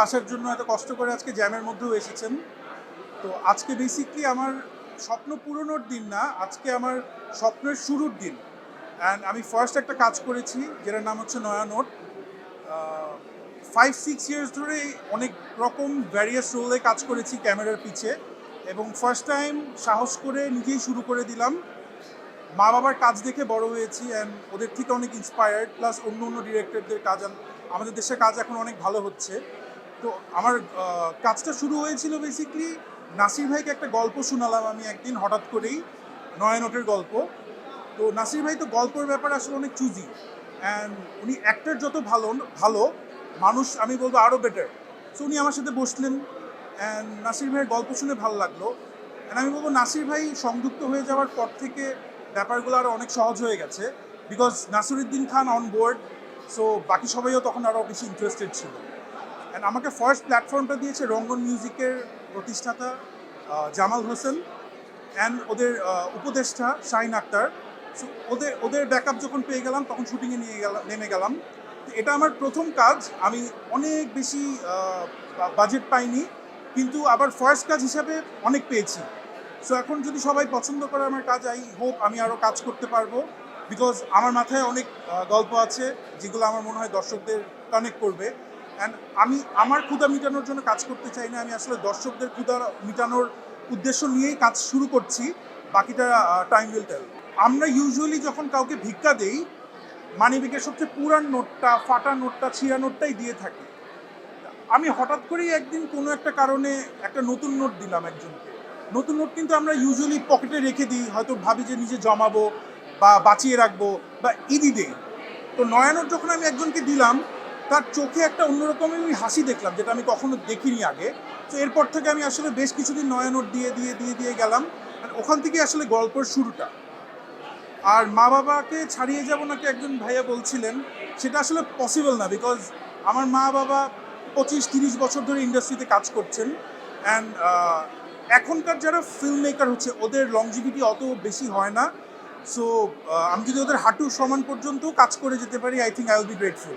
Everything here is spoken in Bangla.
আসার জন্য এত কষ্ট করে আজকে জ্যামের মধ্যেও এসেছেন। তো আজকে বেসিকলি আমার স্বপ্ন পূরণের দিন না, আজকে আমার স্বপ্নের শুরুর দিন। অ্যান্ড আমি ফার্স্ট একটা কাজ করেছি, যেটার নাম হচ্ছে নয়া নোট। ফাইভ সিক্স ইয়ার্স ধরে অনেক রকম ভ্যারিয়াস রোলে কাজ করেছি ক্যামেরার পিছে। এবং ফার্স্ট টাইম সাহস করে নিজেই শুরু করে দিলাম। মা বাবার কাজ দেখে বড় হয়েছি অ্যান্ড ওদের থেকে অনেক ইন্সপায়ার্ড প্লাস অন্য অন্য ডিরেক্টরদের কাজ আম- আমাদের দেশে কাজ এখন অনেক ভালো হচ্ছে। তো আমার কাজটা শুরু হয়েছিল বেসিকলি নাসির ভাইকে একটা গল্প শোনালাম আমি একদিন হঠাৎ করেই নয়নটের গল্প। তো নাসির ভাই তো গল্পের ব্যাপারে আসলে অনেক চুজি অ্যান্ড উনি অ্যাক্টর যত ভালো ভালো, মানুষ আমি বলব আরও বেটার সো উনি আমার সাথে বসলেন অ্যান্ড নাসির ভাইয়ের গল্প শুনে ভালো লাগল। অ্যান্ড আমি বলব নাসির ভাই সংযুক্ত হয়ে যাওয়ার পর থেকে ব্যাপারগুলো আরও অনেক সহজ হয়ে গেছে because Nasiruddin Khan on board so বাকি সবাইও তখন আরও বেশি ইন্টারেস্টেড ছিল। অ্যান্ড আমাকে ফার্স্ট প্ল্যাটফর্মটা দিয়েছে রঙ্গন মিউজিকের প্রতিষ্ঠাতা জামাল হোসেন অ্যান্ড ওদের উপদেষ্টা শাহিন আক্তার। So, ওদের ওদের ব্যাকআপ যখন পেয়ে গেলাম তখন শুটিংয়ে নিয়ে গেলাম নেমে গেলাম। এটা আমার প্রথম কাজ। আমি অনেক বেশি বাজেট পাইনি কিন্তু আবার ফার্স্ট কাজ হিসাবে অনেক পেয়েছি। সো এখন যদি সবাই পছন্দ করে আমার কাজ আই হোপ আমি আরও কাজ করতে পারব বিকজ আমার মাথায় অনেক গল্প আছে যেগুলো আমার মনে হয় দর্শকদের কানেক্ট করবে। অ্যান্ড আমি, আমার ক্ষুদা মিটানোর জন্য কাজ করতে চাই না। আমি আসলে দর্শকদের ক্ষুদা মিটানোর উদ্দেশ্য নিয়েই কাজ শুরু করছি। বাকিটা টাইম উইল টেল আমরা ইউজুয়ালি যখন কাউকে ভিক্ষা দেই মানিব্যাগের সবচেয়ে পুরান নোটটা, ফাটা নোটটা, ছিঁড়া নোটটাই দিয়ে থাকি। আমি হঠাৎ করেই একদিন কোনো একটা কারণে একটা নতুন নোট দিলাম একজনকে। নতুন নোট কিন্তু আমরা ইউজুয়ালি পকেটে রেখে দিই, হয়তো ভাবি যে নিজে জমাবো বা বাঁচিয়ে রাখব বা ইদি দেই। তো নয়া নোট যখন আমি একজনকে দিলাম তার চোখে একটা অন্যরকম আমি হাসি দেখলাম, যেটা আমি কখনো দেখিনি আগে। তো এরপর থেকে আমি আসলে বেশ কিছুদিন নয়া নোট দিয়ে দিয়ে দিয়ে দিয়ে গেলাম। আর ওখান থেকে আসলে গল্পের শুরুটা। আর মা বাবাকে ছাড়িয়ে যাব নাকি একজন ভাইয়া বলছিলেন, সেটা আসলে পসিবল না বিকজ আমার মা বাবা পঁচিশ, তিরিশ বছর ধরে ইন্ডাস্ট্রিতে কাজ করছেন। অ্যান্ড এখনকার যারা ফিল্ম মেকার হচ্ছে, ওদের লংজিভিটি অত বেশি হয় না। সো আমি যদি ওদের হাঁটু সমান পর্যন্ত কাজ করে যেতে পারি I think I will be grateful